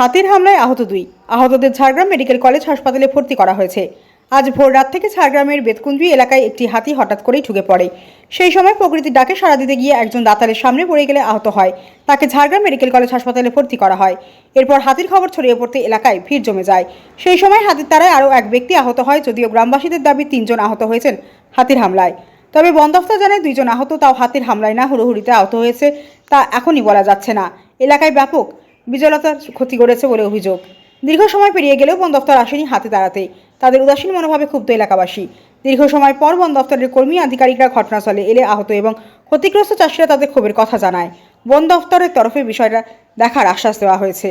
হাতির হামলায় আহত দুই। আহতদের ঝাড়গ্রাম মেডিকেল কলেজ হাসপাতালে ভর্তি করা হয়েছে। আজ ভোর রাত থেকে ঝাড়গ্রামের বেতকুঞ্জি এলাকায় একটি হাতি হঠাৎ করেই ঢুকে পড়ে। সেই সময় প্রকৃতির ডাকে সাড়া দিতে গিয়ে একজন দাতালের সামনে পড়ে গেলে আহত হয়। তাকে ঝাড়গ্রাম মেডিকেল কলেজ হাসপাতালে ভর্তি করা হয়। এরপর হাতির খবর ছড়িয়ে পড়তে এলাকায় ভিড় জমে যায়। সেই সময় হাতির তারায় আরও এক ব্যক্তি আহত হয়, যদিও গ্রামবাসীদের দাবি তিনজন আহত হয়েছেন হাতির হামলায়। তবে বন দফতর জানায় দুইজন আহত, তাও হাতির হামলায় না হুড়োহুড়িতে আহত হয়েছে তা এখনই বলা যাচ্ছে না। এলাকায় ব্যাপক বিজলতার ক্ষতি করেছে বলে অভিযোগ। দীর্ঘ সময় পেরিয়ে গেলেও বন দফতর আসেনি হাতে দাঁড়াতে তাদের উদাসীন মনোভাবে ক্ষুব্ধ এলাকাবাসী। দীর্ঘ সময় পর বন দফতরের কর্মী আধিকারিকরা ঘটনাস্থলে এলে আহত এবং ক্ষতিগ্রস্ত চাষিরা তাদের ক্ষোভের কথা জানায়। বন দফতরের তরফে বিষয়টা দেখার আশ্বাস দেওয়া হয়েছে।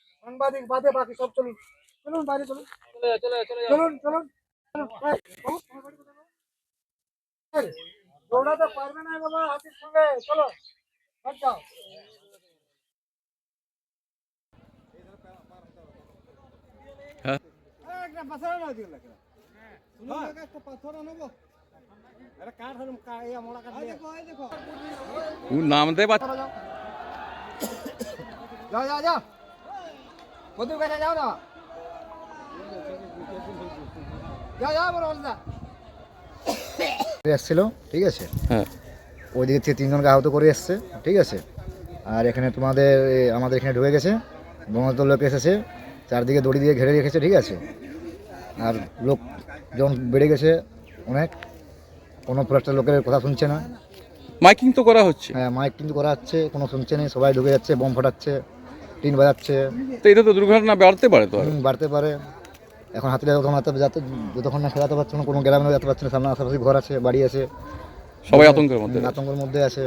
সাংবাদিক বাদে বাকি সব চলুন চলুন বাইরে চলুন চলুন চলুন চলুন এই, বাবু, তোমার বাড়ি কোথায় বাবু? এই, দৌড়াতে পারবে না বাবা হাতির সঙ্গে চলো বাদ যাও হ্যাঁ। এই, একটা পাথর আনো দিও লাগে হ্যাঁ একটা পাথর আনবো আরে কাঠ হলুম কা এই মোড়া কাঠ দেখো এই দেখো তুমি নামতে পার যাও যাও যাও কত কাছে যাও না। যাও যাও বড় বলদা এসছিল ঠিক আছে? হ্যাঁ। ওই দিক থেকে তিনজনকে আহত করে এসছে ঠিক আছে? আর এখানে তোমাদের এ, আমাদের এখানে ঢুকে গেছে বনদল লোক এসেছে চারদিকে দড়ি দিয়ে ঘিরে রেখেছে ঠিক আছে? আর লোক যখন বেড়ে গেছে অনেক কোনো ফরেস্টের লোকের কথা শুনছে না। মাইকিং তো করা হচ্ছে। হ্যাঁ মাইক কিন্তু করা হচ্ছে কোনো শুনছে না সবাই ঢুকে যাচ্ছে বোম ফাটাচ্ছে। টিন বাজাচ্ছে। তো এটা তো দুর্ঘটনা বাড়তে পারে তো হুম, বাড়তে পারে। এখন হাতিটা যখন হাতে যাতে যতক্ষণ না খেলাতে পারছে না কোনো গ্রামে যেতে পারছে না সামনে আশেপাশে ঘর আছে বাড়ি আছে। সবাই আতঙ্কের মধ্যে আতঙ্কের মধ্যে আছে।